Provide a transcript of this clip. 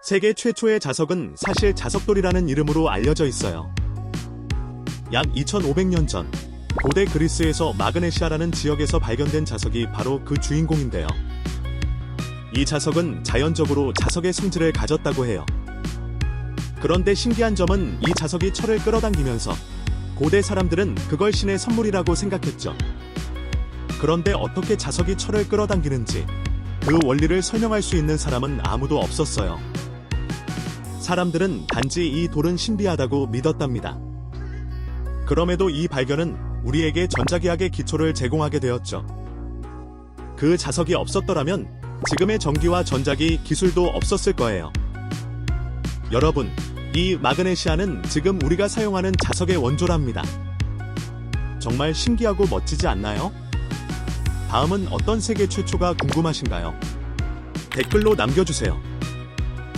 세계 최초의 자석은 사실 자석돌이라는 이름으로 알려져 있어요. 약 2500년 전 고대 그리스에서 마그네시아라는 지역에서 발견된 자석이 바로 그 주인공인데요. 이 자석은 자연적으로 자석의 성질을 가졌다고 해요. 그런데 신기한 점은 이 자석이 철을 끌어당기면서 고대 사람들은 그걸 신의 선물이라고 생각했죠. 그런데 어떻게 자석이 철을 끌어당기는지 그 원리를 설명할 수 있는 사람은 아무도 없었어요. 사람들은 단지 이 돌은 신비하다고 믿었답니다. 그럼에도 이 발견은 우리에게 전자기학의 기초를 제공하게 되었죠. 그 자석이 없었더라면 지금의 전기와 전자기 기술도 없었을 거예요. 여러분, 이 마그네시아는 지금 우리가 사용하는 자석의 원조랍니다. 정말 신기하고 멋지지 않나요? 다음은 어떤 세계 최초가 궁금하신가요? 댓글로 남겨주세요.